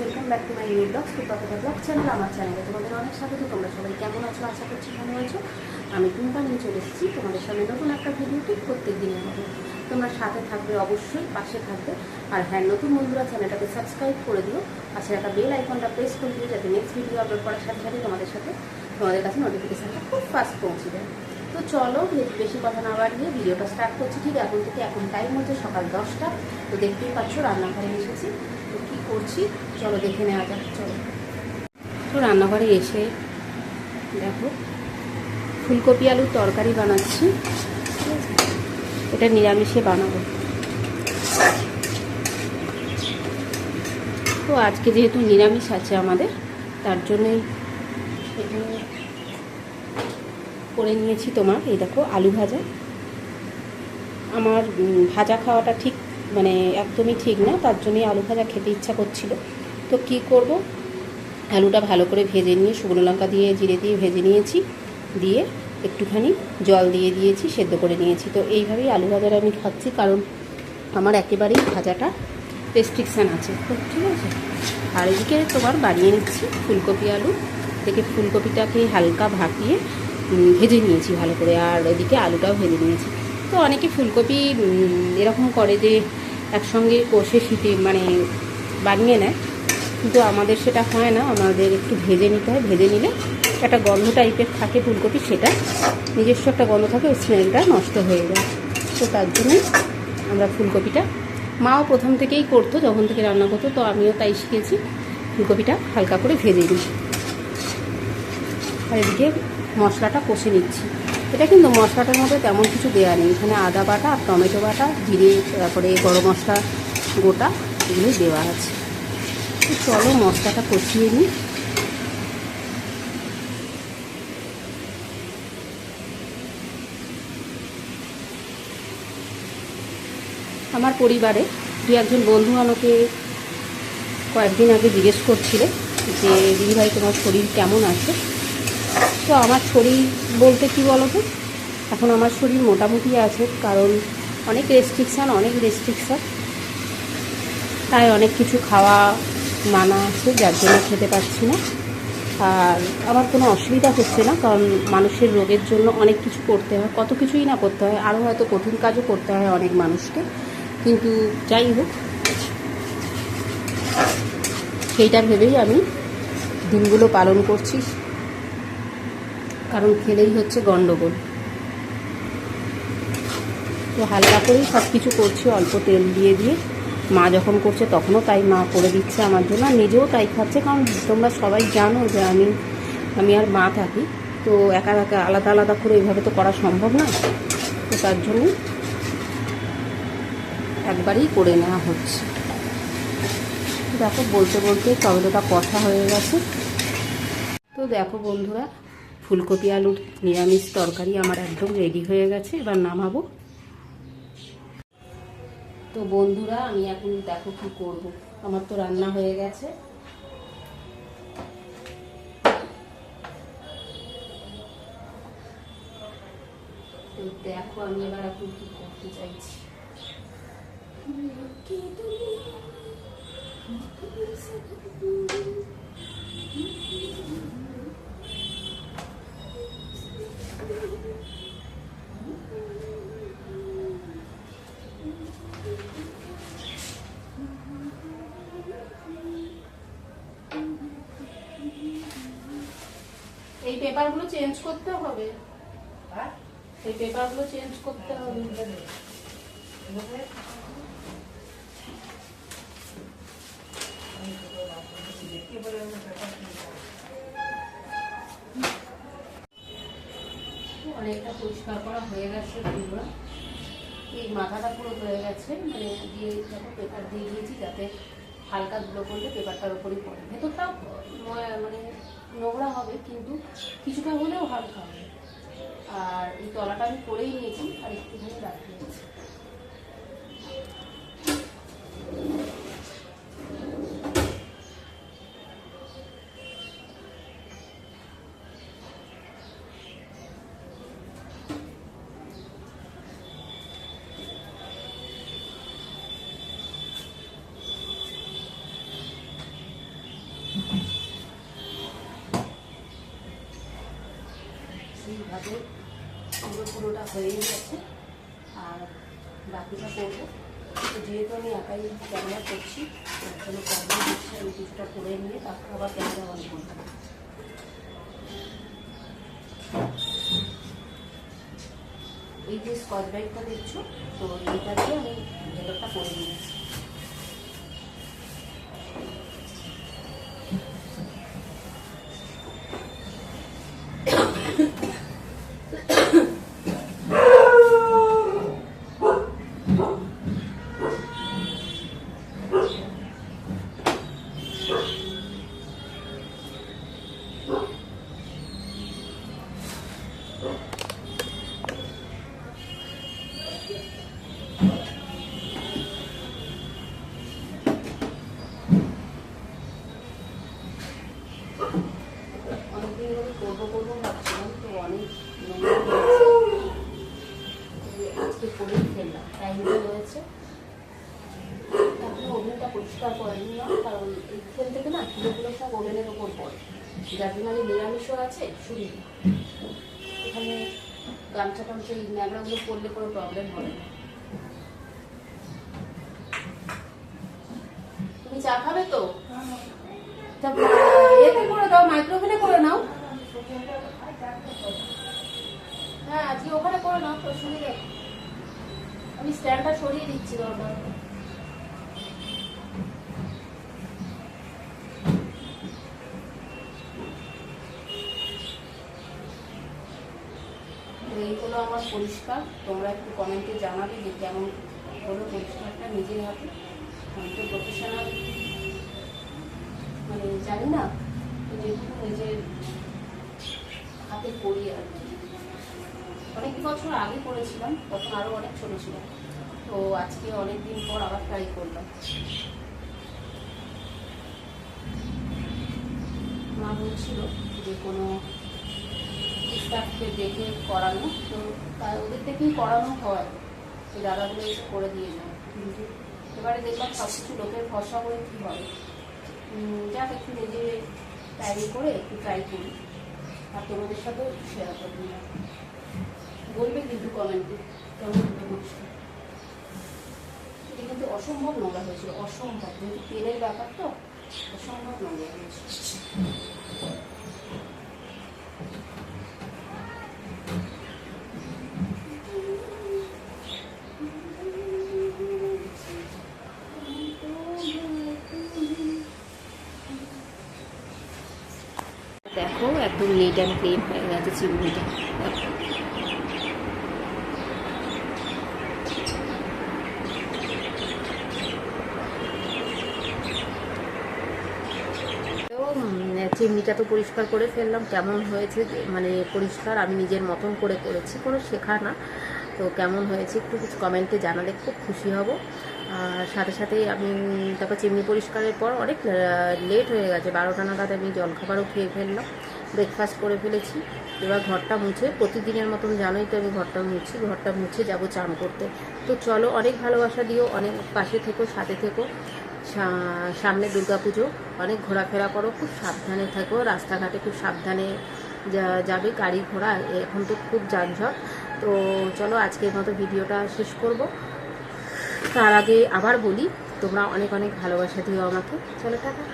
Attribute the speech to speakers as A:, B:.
A: Welcome back to my new blog Supata blog channel আমার চ্যানেলে তোমাদের অনেক স্বাগত, তোমরা সবাই কেমন আছো? আশা করছি ভালো আছো। আমি টুম্পা নিয়ে চলে এসেছি তোমাদের সামনে নতুন একটা ভিডিও ঠিক প্রত্যেক দিনের মতো। তোমরা সাথে থাকবে, অবশ্যই পাশে থাকবে। আর হ্যাঁ নতুন বন্ধুরা, চ্যানেলটাকে সাবস্ক্রাইব করে দিও। পাশে একটা বেল আইকনটা প্রেস করে দিও, যাতে নেক্সট ভিডিও আপলোড করার সাথে সাথে তোমাদের সাথে তোমাদের কাছে নোটিফিকেশানটা খুব ফাস্ট পৌঁছে যায়। তো চলো বেশি কথা না বাড়িয়ে ভিডিওটা স্টার্ট করছি। ঠিক এখন থেকে, এখন টাইম হচ্ছে সকাল দশটা। তো দেখতেই পাচ্ছ, রান্নাঘরে এসেছি। তো কী করছি? চলো দেখে নেওয়া যাক, চলো। তো রান্নাঘরে এসে দেখো, ফুলকপি আলুর তরকারি বানাচ্ছি। এটা নিরামিষে বানাবো। তো আজকে যেহেতু নিরামিষ আছে আমাদের, তার জন্যই করে নিয়েছি তোমার। এই দেখো, আলু ভাজা। আমার ভাজা খাওয়াটা ঠিক মানে একদমই ঠিক না, তার জন্যই আলু ভাজা খেতে ইচ্ছা করছিল। তো কি করব? আলুটা ভালো করে ভেজে নিয়ে শুকনো লঙ্কা দিয়ে, জিরে দিয়ে ভেজে নিয়েছি। দিয়ে একটুখানি জল দিয়ে দিয়েছি, সেদ্ধ করে নিয়েছি। তো এইভাবেই আলু ভাজাটা আমি খাচ্ছি, কারণ আমার একেবারেই ভাজাটা রেস্ট্রিকশান আছে। তো ঠিক আছে? আর এদিকে তোমার বানিয়ে নিচ্ছি ফুলকপি আলু। থেকে ফুলকপিটাকে হালকা ভাপিয়ে ভেজে নিয়েছি ভালো করে। আর এদিকে আলুটাও ভেজে নিয়েছি। তো অনেকে ফুলকপি এরকম করে যে একসঙ্গে কষে শীতে মানে বানিয়ে নেয়। কিন্তু আমাদের সেটা হয় না, আমাদের একটু ভেজে নিতে হয়, ভেজে নিলে একটা গন্ধ টাইপের থাকে ফুলকপি, সেটা নিজস্ব একটা গন্ধ থাকে, ওই স্মেলটা নষ্ট হয়ে যায়। তো তার জন্যই আমরা ফুলকপিটা মাও প্রথম থেকেই করতো, যখন থেকে রান্না করতো, তো আমিও তাই শিখেছি। ফুলকপিটা হালকা করে ভেজে নিই। আর এদিকে মশলাটা কষে নিচ্ছি। এটা কিন্তু মশলাটার মধ্যে তেমন কিছু দেওয়া নেই। এখানে আদা বাটা আর টমেটো বাটা, জিরে, তারপরে গরম মশলা গোটা এগুলোই দেওয়া আছে। চলো, মশলাটা কষিয়ে নিই। আমার পরিবারে দু একজন বন্ধু আমাকে কয়েকদিন আগে জিজ্ঞেস করছিলে যে দিদিভাই তোমার শরীর কেমন আছে? তো আমার শরীর বলতে কি বলো তো এখন আমার শরীর মোটামুটি আছে, কারণ অনেক রেস্ট্রিকশান অনেক রেস্ট্রিকশান তাই অনেক কিছু খাওয়া মানা আছে, যার জন্য খেতে পারছি না। আর আমার কোনো অসুবিধা হচ্ছে না, কারণ মানুষের রোগের জন্য অনেক কিছু করতে হয়, কত কিছুই না করতে হয়। আরও হয়তো কঠিন কাজও করতে হয় অনেক মানুষকে। কিন্তু যাই হোক, সেইটা ভেবেই আমি দিনগুলো পালন করছি, কারণ খেলেই হচ্ছে গণ্ডগোল তো হালকা করেই সব কিছু করছি, অল্প তেল দিয়ে দিয়ে। মা যখন করছে তখনও তাই মা করে দিচ্ছে আমার জন্য, আর নিজেও তাই খাচ্ছে, কারণ তোমরা সবাই জানো যে আমি আমি আর মা থাকি, তো একা একা আলাদা আলাদা করে এইভাবে তো করা সম্ভব না, তো তার জন্য একবারেই করে নেওয়া হচ্ছে। দেখো, বলতে বলতে টমেটোটা কথা হয়ে গেছে। তো দেখো বন্ধুরা, ফুলকপি আলুর নিরামিষ তরকারি আমার একদম রেডি হয়ে গেছে, এবার নামাবো। তো বন্ধুরা, আমি এখন দেখো কি করব। আমার তো রান্না হয়ে গেছে। দেখো আমি এবার এখন কি করতে চাইছি। এই পেপারগুলো চেঞ্জ করতে হবে। এই পেপারগুলো চেঞ্জ করতে হবে। অনেকটা পরিষ্কার করা হয়ে গেছে পুরো। এই মাথাটা পুরো হয়ে গেছে মানে দিয়ে পেপার দিয়ে দিয়েছি যাতে হালকা ধুলো করলে পেপারটার উপরই পড়ে। মানে নোংরা হবে, কিন্তু কিছুটা হলেও হালকা হবে। আর এই তলাটা আমি করেই নিয়েছি, আর একটুখানি রাখতে আছে এইভাবে পুরো পুরোটা হয়ে গেছে। আর বাকিটা করব। তো যেহেতু আমি একাই ক্যামেরা করছি, তার জন্য প্রবলেম হচ্ছে, আমি কিছুটা করে নিয়ে তারপর আবার ক্যামেরা অন করব। এই যে স্কচ ব্রাইটটা দেখছ, তো এইটা দিয়ে আমি ভেতরটা করে নিয়েছি পরিষ্কার করেনি না কারণ এই তেল থেকে না ধুলোগুলো সব ওভেনের ওপর পড়ে। যার জন্য আমি নিরামিষও আছে সুবিধা এখানে গামছা টামছা এই পরলে কোনো প্রবলেম হবে না। তুমি চা খাবে তো? এতে করে দাও মাইক্রোওভেনে করে নাও। হ্যাঁ আজকে ওখানে করে নাও, তো সুবিধা আমি স্ট্যান্ডটা সরিয়ে দিচ্ছি দরকার হলে। তো এই হলো আমার পরিষ্কার। তোমরা একটু কমেন্টে জানাবে যে কেমন হলো পরিষ্কারটা নিজের হাতে। আমি তো প্রফেশনাল মানে জানি না যেটুকু নিজের হাতে করি আর কি। অনেক বছর আগে করেছিলাম, তখন আরও অনেক ছোট ছিলাম তো আজকে অনেক দিন পর আবার ট্রাই করলাম। মা বলছিল যে কোনো স্টাফকে দেখে করানো, তো তাই ওদের থেকেই করানো হয়। যে দাদাগুলো করে দিয়ে যায়। এবারে দেখলাম সব কিছু লোকের ভরসা করে কী হবে। যাক, একটু নিজে ট্রাই করে, একটু ট্রাই করি। আর তোমাদের সাথেও শেয়ার করবি। না বলবে কিন্তু কমেন্টে কেমন এটা কিন্তু অসম্ভব নোংরা হয়েছিল অসম্ভব। যেহেতু তেলের ব্যাপার তো, অসম্ভব নোংরা হয়েছিল দেখো একদম নিট অ্যান্ড ক্লিন হয়ে গেছে তো, চিমনিটা তো পরিষ্কার করে ফেললাম কেমন হয়েছে মানে পরিষ্কার আমি নিজের মতন করে করেছি কোনো শেখা না। তো কেমন হয়েছে একটু কিছু কমেন্টে জানালে খুব খুশি হব। আর সাথে সাথেই আমি তারপর চিমনি পরিষ্কারের পর অনেক লেট হয়ে গেছে বারোটা নাগাদ আমি জলখাবারও খেয়ে ফেললাম। ব্রেকফাস্ট করে ফেলেছি। এবার ঘরটা মুছে, প্রতিদিনের মতন জানোই তো আমি ঘরটা মুছি, ঘরটা মুছে যাব চান করতে। তো চলো, অনেক ভালোবাসা দিও, অনেক পাশে থেকো, সাথে থেকো। সামনে দুর্গাপুজো, অনেক ঘোরাফেরা করো, খুব সাবধানে থাকো, রাস্তাঘাটে খুব সাবধানে যাবে গাড়ি ঘোড়া এখন তো খুব যানজট। তো চলো, আজকের মতো ভিডিওটা শেষ করব। তার আগে আবার বলি, তোমরা অনেক অনেক ভালোবাসা দিও আমাকে। চলো, টাটা।